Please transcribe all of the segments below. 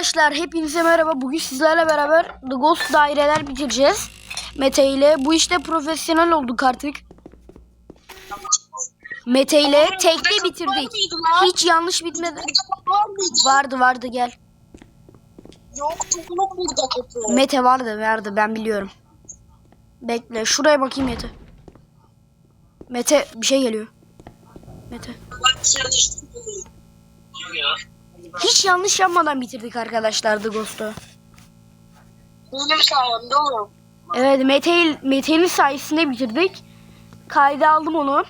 Arkadaşlar hepinize merhaba. Bugün sizlerle beraber The Ghost daireler bitireceğiz. Mete ile. Bu işte profesyonel olduk artık. Mete ile tekte bitirdik. Hiç yanlış bitmedi. Vardı vardı gel. Yoktu bunun burada kapı. Mete vardı vardı ben biliyorum. Bekle şuraya bakayım Mete. Mete bir şey geliyor. Mete. Hiç yanlış yapmadan bitirdik arkadaşlar The Ghost'u. Benim sayemde oğlum. Evet Mete, Mete'nin sayesinde bitirdik. Kayda aldım onu.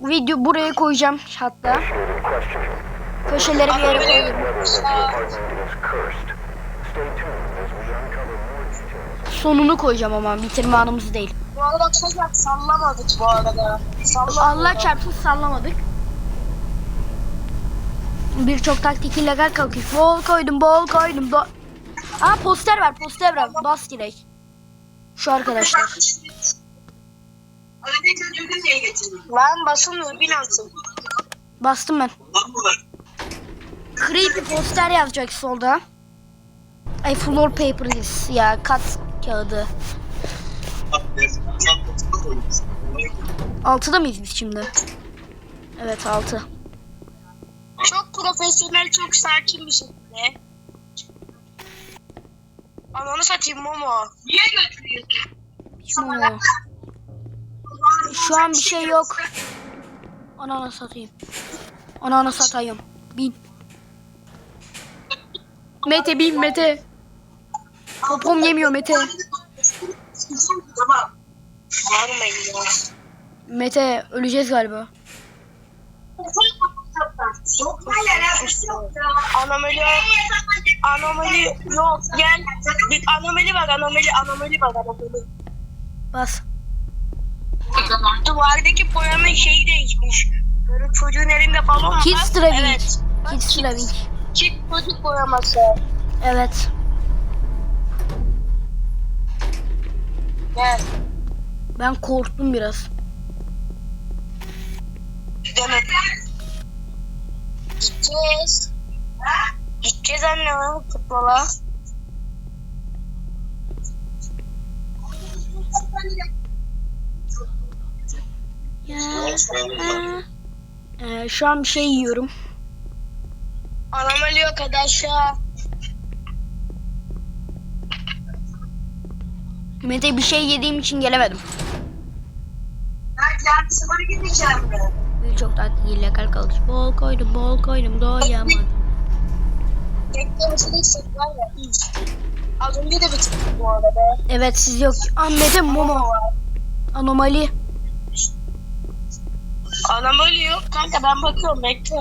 Video buraya koyacağım hatta. Köşeleri bir yere koyuyorum. Sonunu koyacağım ama bitirme anımız değil. Bu arada çok sallamadık bu arada. Sallamadık. Allah çarpsın sallamadık. Birçok taktik illegal kalkış. Bol koydum, bol koydum. Do Aa poster ver, poster ver. Bas direkt. Şu arkadaşlar. Lan basılmıyor bilansın. Bastım ben. Creepy poster yazacak solda. Ay floor paper this. Ya kat kağıdı. Altıda mıyız biz şimdi? Evet altı. Profesyonel, çok sakin bir şekilde. Ananı satayım Momo. Niye götürüyorsun? Şu, Şu an bir şey yok. Ananı satayım. Ananı satayım. Bin. Mete bin Mete. Popom yemiyor Mete. Tamam. Mete öleceğiz galiba. Anomali yok. Anomali yok. Gel. Bir anomali var, anomali, anomali var, anomali. Bas. Duvardaki boyanın şeyi değişmiş. Böyle çocuğun elinde balon var. Kids Driving. Evet. Kids Driving. Kit çocuk boyaması. Evet. Gel. Ben korktum biraz. Gidelim. Gideceğiz. Gideceğiz anne futbola. Ee, şu an bir şey yiyorum. Anomali yok arkadaşlar. Mete bir şey yediğim için gelemedim. Ben yarın sıfır gideceğim ben. Birçok tatil illegal kalmış. Bol koydum, bol koydum, doyamadım. Az önce de bitirdik bu arada. Evet siz yok. Aa, Mete Momo. Anomali. Anomali yok kanka ben bakıyorum bekle.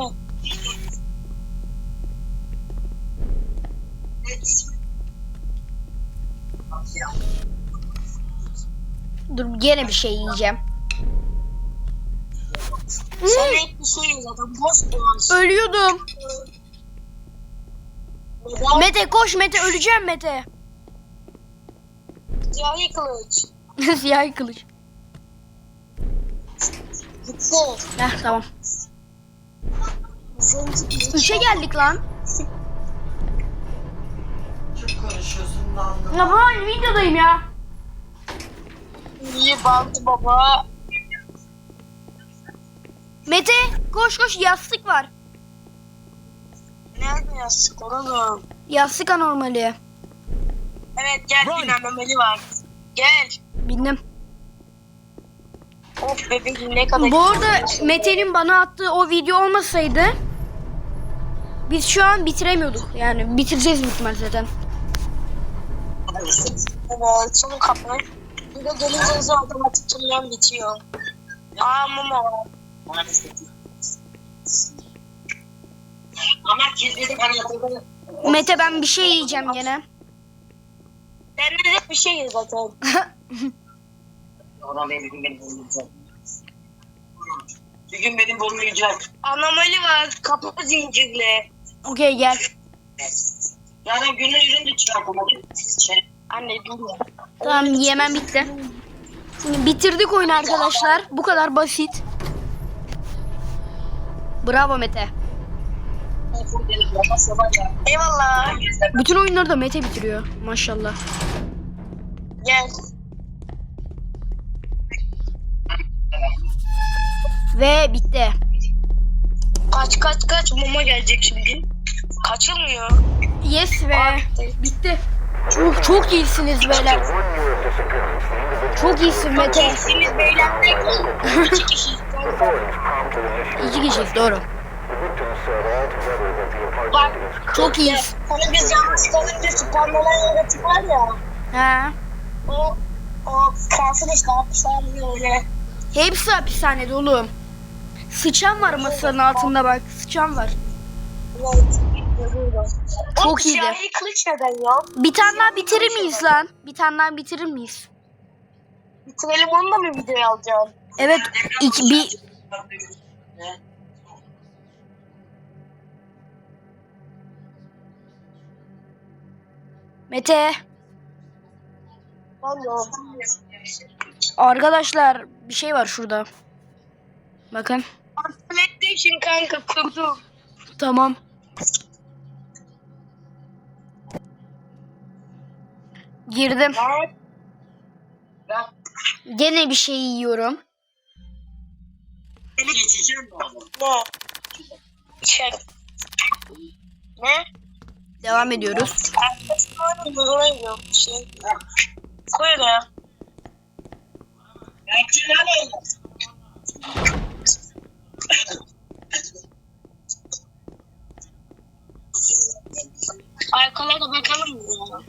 Dur gene bir şey yiyeceğim. Sen hep bir şey zaten boş boş. Ölüyordum. Neden? Mete koş Mete öleceğim Mete. Siyahi kılıç. Siyah kılıç. Gitti. Heh tamam. Zenci Üçe geldik lan. Çok konuşuyorsun lan. Ya ben videodayım ya. İyi bantı baba. Mete koş koş yastık var. Nerede yastık oğlum? Yastık anormali. Evet gel bir anomali var. Gel. Bindim. Of bebeğim ne kadar Bu arada Mete'nin bana attığı o video olmasaydı biz şu an bitiremiyorduk. Yani bitireceğiz ihtimal zaten. Evet son kapı. Bir de gelince hızlı otomatik bitiyor. Aa mama var. Ama kilitledik hayatımda. Mete ben bir şey yiyeceğim gene. Ben de bir şey zaten. Oradan benim gün benim burnum yiyecek. Bir gün benim burnum yiyecek. Anomali var. Kapı zincirli. Okey gel. Yani günün yüzünü çıkartamadım. Şey, Anne dur. Tamam yemem bitti. Bitirdik oyunu arkadaşlar. Bu kadar basit. Bravo Mete. Eyvallah. Bütün oyunları da Mete bitiriyor. Maşallah. Gel. Ve bitti. Kaç kaç kaç mama gelecek şimdi. Kaçılmıyor. Yes ve bitti. Oh, çok iyisiniz beyler. Çok iyisin Mete. İkisiniz beyler. İki kişiyiz. Doğru. Bak. Çok iyiyiz. Hani biz yalnız kalınca spamlanan yaratık var ya. Ha. O o kalsın işte hapishanede öyle. Hepsi hapishanede oğlum. Sıçan var masanın altında bak. Sıçan var. Evet. Çok iyiydi. kılıç neden ya? Bir tane daha bitirir miyiz lan? Bir tane daha bitirir miyiz? Bitirelim onu da mı videoya alacağım? Evet. iki, bir, Mete. Tamam. Arkadaşlar bir şey var şurada. Bakın. PlayStation kanka kurdum. Tamam. Girdim. Ne? Gene bir şey yiyorum. Ne? Şey. Ne? Devam ediyoruz. Koyun ya. Alkole bakalım mı?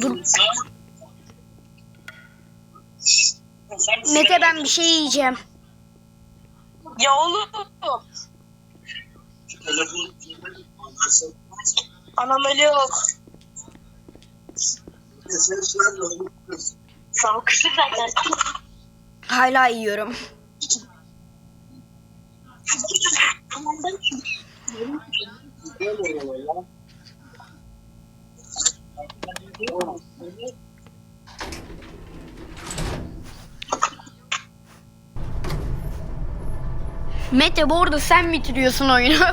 Dur. Mete ben bir şey yiyeceğim. Ya oğlum. Anam yok. Sağ kısır zaten. Hala yiyorum. Mete bu arada sen bitiriyorsun oyunu.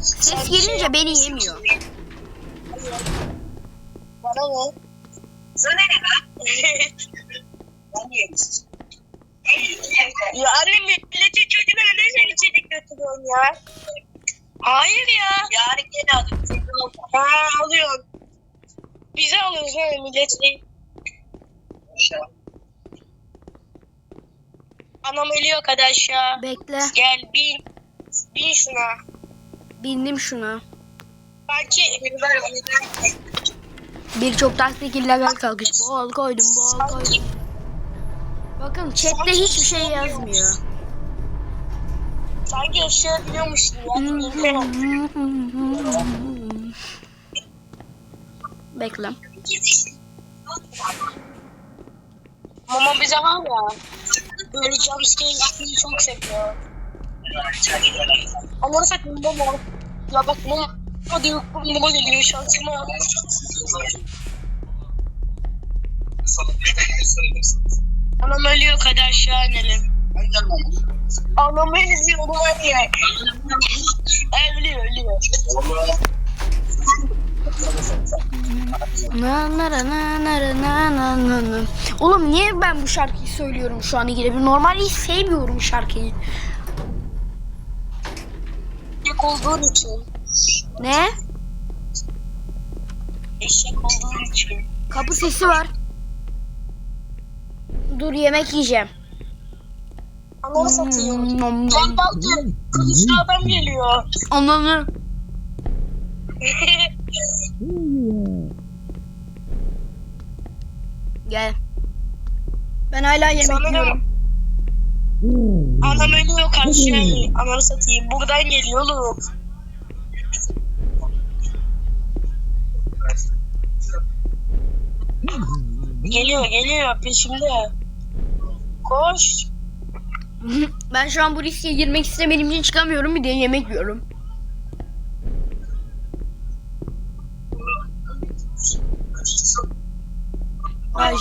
Ses gelince beni yemiyor. Bana ne? Sana ne lan? Ben. Ya anne milletin çocuğuna neden sen içecek götürüyorsun ya? Hayır ya. Yarın gene olma. Ha alıyorsun. Bize alıyoruz yani milleti. Anam ölüyor arkadaş ya. Bekle. Gel bin. Bin şuna. Bindim şuna. Belki Birçok taktik illegal kalkış. Bol koydum, bol sanki koydum. Bakın chatte hiçbir şey yazmıyor. sanki yaşayabiliyormuşsun ya. Bekle. Mama bize var ya. Böyle jumpscare yapmayı çok seviyor. Onları sakın mama. Ya bak mama. Hadi mama geliyor şansıma. Anam ölüyor kadar şu an elim. Anam ölüyor onu var ya. Ölüyor ölüyor. Na na na na na na. Oğlum niye ben bu şarkıyı söylüyorum şu an ilgili? Normal hiç sevmiyorum şarkıyı. Eşek olduğun için. Ne? Eşek olduğun için. Kapı sesi var. Dur yemek yiyeceğim. Anam satıyorum. Gel balcı. Kılıçlı adam geliyor. Ananı. Gel. Ben hala yemek Sanırım- yiyorum. Anam ölüyor karşıya. Ananı satayım. Buradan geliyor oğlum. Geliyor geliyor peşimde. Koş. ben şu an bu riske girmek istemediğim için çıkamıyorum bir de yemek yiyorum.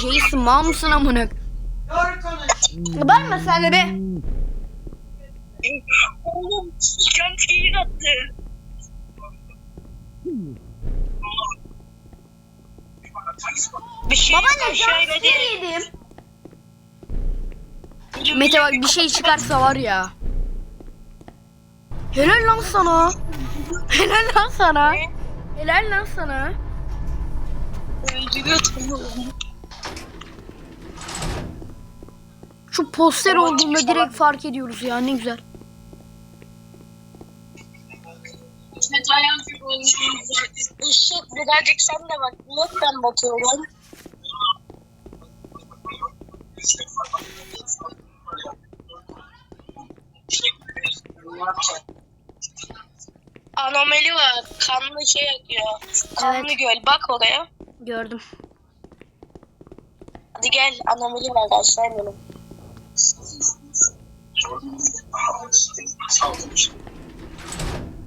Jason mal mısın amına? Doğru konuş. Bağırma sen de be. Oğlum şeyi attı. Bir şey Baba ne şöyle canım değil. yedim. Mete bak bir şey çıkarsa var ya. Helal lan sana. Helal lan sana. Helal lan sana. Şu poster olduğunda direkt fark ediyoruz ya ne güzel. Işık birazcık sen de bak. Yok ben bakıyorum. Anomali var. Kanlı şey akıyor. Kanlı Evet. göl. Bak oraya. Gördüm. Hadi gel. Anomali var. Aşağı inelim.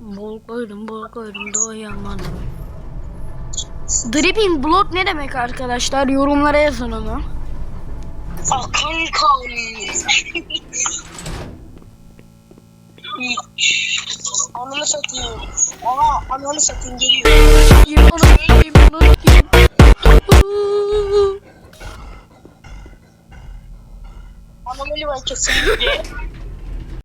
Bol koydum bol koydum doyamadım. Dripping blood ne demek arkadaşlar? Yorumlara yazın onu. Akan kan. Ananı satayım. Aa ananı satayım geliyor. Onu yiyeyim onu yiyeyim. Anomali var kesinlikle.